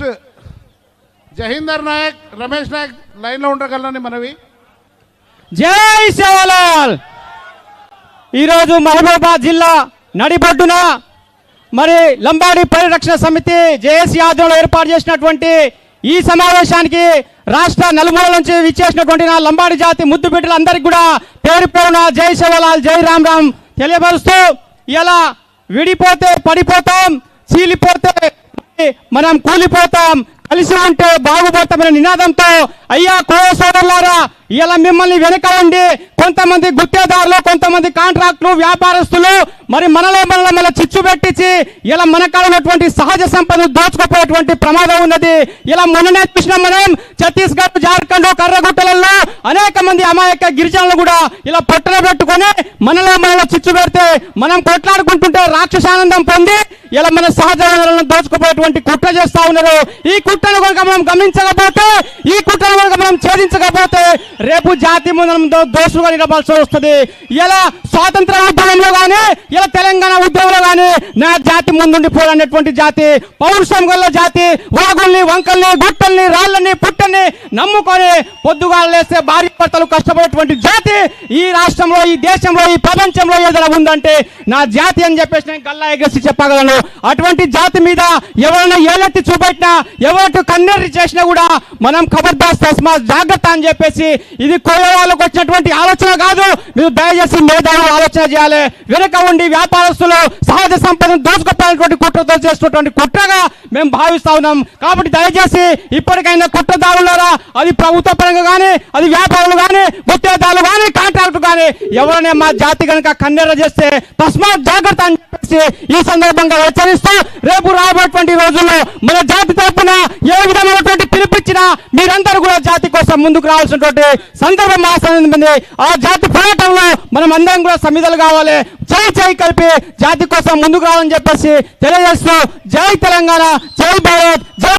Next Jahinder Nayak. Ramesh Nayak లైన్లో ఉండగలని మనవి. జై సేవలాల్ ఈరోజు మహబూబాబాద్ జిల్లా నడిబొడ్డున మరి లంబాడి పరిరక్షణ సమితి జేఏసీ ఆధ్వర్యంలో ఏర్పాటు చేసినటువంటి ఈ సమావేశానికి రాష్ట్ర నలుమూల నుంచి విచ్చేసినటువంటి నా లంబాడి జాతి ముద్దు బిడ్డలందరికీ కూడా పేరు పేరున జై శివలాల్ జై రామ్ రామ్ తెలియపరుస్తూ ఇలా విడిపోతే పడిపోతాం చీలిపోతే మనం కూలిపోతాం. కలిసి ఉంటే బాగుపడతామనే నినాదంతో అయ్యా కో సోదరులారా ఇలా మిమ్మల్ని వెనక ఉండి కొంతమంది గుత్తేదారులు కొంతమంది కాంట్రాక్టులు వ్యాపారస్తులు మరి మనలో మనలో మన చిచ్చు పెట్టించి ఇలా మన కాడ సహజ సంపదను దోచుకుపోయేటువంటి ప్రమాదం ఉన్నది. ఇలా మొన్ననే చూసినాం మనం ఛత్తీస్గఢ్ జార్ఖండ్ కర్రగుట్టలలో అనేక మంది అమాయక గిరిజనులు కూడా ఇలా పొట్టలు పెట్టుకొని మనలో మనలో చిచ్చు పెడితే మనం కొట్లాడుకుంటుంటే రాక్షసానందం పొంది ఇలా మన సహజ వనరులను దోచుకుపోయేటువంటి కుట్ర చేస్తా ఉన్నారు. ఈ కుట్రను కనుక మనం గమనించకపోతే ఈ కుట్రను కనుక మనం ఛేదించకపోతే రేపు జాతి మనం దోషులుగా నిలబాల్సి వస్తుంది. ఇలా స్వాతంత్ర ఉద్యమంలో కానీ ఇలా తెలంగాణ ఉద్యమంలో కానీ నా జాతి ముందుండి పోలనేటువంటి జాతి పౌరుషం గల జాతి వాగుల్ని వంకల్ని గుట్టల్ని రాళ్ళని పుట్టల్ని నమ్ముకొని పొద్దుగాలు లేస్తే భార్య భర్తలు కష్టపడేటువంటి జాతి ఈ రాష్ట్రంలో ఈ దేశంలో ఈ ప్రపంచంలో ఏదైనా ఉందంటే నా జాతి అని చెప్పేసి నేను గల్లా ఎగసి చెప్పగలను. అటువంటి జాతి మీద ఎవరైనా ఏలెత్తి చూపెట్టినా ఎవరికి కన్నెర్రి చేసినా కూడా మనం ఖబర్దాస్ తస్మా జాగ్రత్త అని చెప్పేసి ఇది కోయ వాళ్ళకు వచ్చినటువంటి ఆలోచన కాదు. మీరు దయచేసి మేధావు ఆలోచన చేయాలి. వెనక ఉండి వ్యాపారస్తులు సహజ సంపదను దోచుకోవాలనేటువంటి కుట్రతో చేస్తున్నటువంటి కుట్రగా మేము భావిస్తా ఉన్నాం. కాబట్టి దయచేసి ఇప్పటికైనా కుట్రదారులారా అది ప్రభుత్వ పరంగా కానీ అది వ్యాపారులు కానీ గుత్తేదారులు కానీ కాంట్రాక్టు కానీ ఎవరైనా మా జాతి కనుక కన్నెర చేస్తే తస్మాత్ జాగ్రత్త అని చెప్పేసి ఈ సందర్భంగా హెచ్చరిస్తూ రేపు రాబోయేటువంటి రోజుల్లో మన జాతి తరపున ఏ విధమైనటువంటి మీరందరూ కూడా జాతి కోసం ముందుకు రావాల్సినటువంటి సందర్భం ఆసనమైంది ఆ జాతి పోరాటంలో మనం అందరం కూడా సమిధలు కావాలి. జై జై కలిపి జాతి కోసం ముందుకు రావాలని చెప్పేసి తెలియజేస్తూ జై తెలంగాణ జై భారత్ జై